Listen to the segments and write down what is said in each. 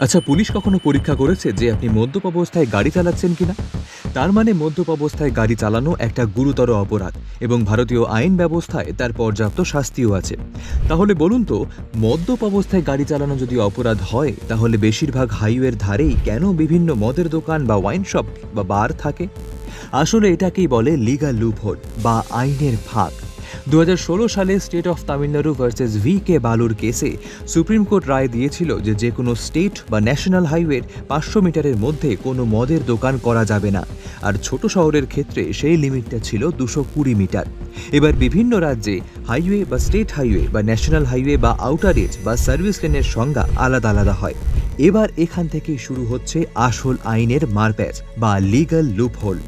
আচ্ছা পুলিশ কখনো পরীক্ষা করেছে যে আপনি মদ্যপ অবস্থায় গাড়ি চালাচ্ছেন কিনা? তার মানে মদ্যপ অবস্থায় গাড়ি চালানো একটা গুরুতর অপরাধ এবং ভারতীয় আইন ব্যবস্থায় তার পর্যাপ্ত শাস্তিও আছে। তাহলে বলুন তো মদ্যপ অবস্থায় গাড়ি চালানো যদি অপরাধ হয়, তাহলে বেশিরভাগ হাইওয়ের ধারেই কেন বিভিন্ন মদের দোকান বা ওয়াইন শপ বা বার থাকে? আসলে এটাকেই বলে লিগাল লুপহোল বা আইনের ফাঁক। দু হাজার ষোলো সালে state of Tamil Nadu versus V K বালুর কেসে সুপ্রিম কোর্ট রায় দিয়েছিল যে যে কোনো স্টেট বা ন্যাশনাল হাইওয়ের পাঁচশো মিটারের মধ্যে কোনো মদের দোকান করা যাবে না। আর ছোট শহরের ক্ষেত্রে সেই লিমিটটা ছিল দুশো কুড়ি মিটার। এবার বিভিন্ন রাজ্যে হাইওয়ে বা স্টেট হাইওয়ে বা ন্যাশনাল হাইওয়ে বা আউটার এজ বা সার্ভিস লেনের সংজ্ঞা আলাদা আলাদা হয়। এবার এখান থেকে শুরু হচ্ছে আসল আইনের মারপ্যাচ বা লিগ্যাল লুপহোল।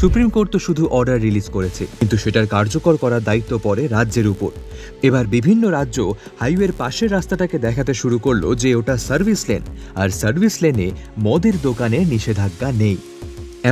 সুপ্রিম কোর্ট তো শুধু অর্ডার রিলিজ করেছে, কিন্তু সেটার কার্যকর করার দায়িত্ব পড়ে রাজ্যের উপর। এবার বিভিন্ন রাজ্য হাইওয়ের পাশের রাস্তাটাকে দেখাতে শুরু করল যে ওটা সার্ভিস লেন আর সার্ভিস লেনে মদের দোকানে নিষেধাজ্ঞা নেই।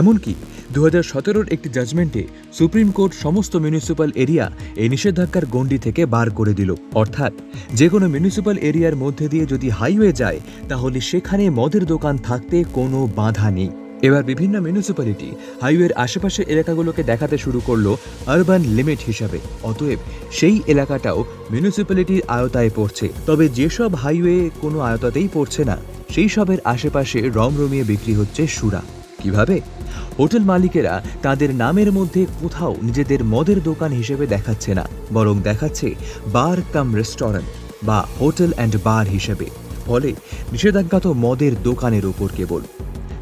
এমনকি দু হাজার সতেরোর একটি জাজমেন্টে সুপ্রিম কোর্ট সমস্ত মিউনিসিপ্যাল এরিয়া এই নিষেধাজ্ঞার গণ্ডি থেকে বার করে দিল। অর্থাৎ যে কোনো মিউনিসিপ্যাল এরিয়ার মধ্যে দিয়ে যদি হাইওয়ে যায়, তাহলে সেখানে মদের দোকান থাকতে কোনো বাধা নেই। এবার বিভিন্ন মিউনিসিপ্যালিটি হাইওয়ের আশেপাশের এলাকাগুলোকে দেখাতে শুরু করল আরবান লিমিট হিসাবে। অতএব সেই এলাকাটাও মিউনিসিপ্যালিটির আয়তায় পড়ছে। তবে যেসব হাইওয়ে কোনো আয়তাতেই পড়ছে না, সেই সবের আশেপাশে রমরমিয়ে বিক্রি হচ্ছে সুরা। কীভাবে? হোটেল মালিকেরা তাদের নামের মধ্যে কোথাও নিজেদের মদের দোকান হিসেবে দেখাচ্ছে না, বরং দেখাচ্ছে বার কাম রেস্টুরেন্ট বা হোটেল অ্যান্ড বার হিসেবে। ফলে নিষেধাজ্ঞা তো মদের দোকানের ওপর কেবল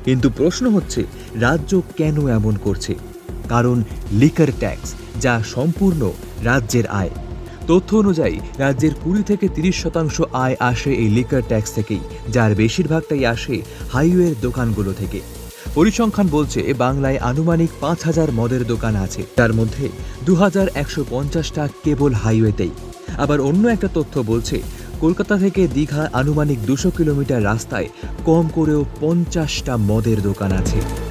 কিন্তু প্রশ্ন হচ্ছে, রাজ্য কেন এমন করছে? কারণ লিকার ট্যাক্স যা সম্পূর্ণ রাজ্যের আয়। তথ্য অনুযায়ী, রাজ্যের কুড়ি থেকে তিরিশ শতাংশ আয় আসে এই লিকার ট্যাক্স থেকেই, যার বেশিরভাগটাই আসে হাইওয়ের দোকানগুলো থেকে। পরিসংখ্যান বলছে, বাংলায় আনুমানিক পাঁচ হাজার মদের দোকান আছে। তার মধ্যে দু হাজার একশো পঞ্চাশটা কেবল হাইওয়েতেই আবার অন্য একটা তথ্য বলছে কলকাতা থেকে দীঘা আনুমানিক দুশো কিলোমিটার রাস্তায় কম করেও পঞ্চাশটা মদের দোকান আছে।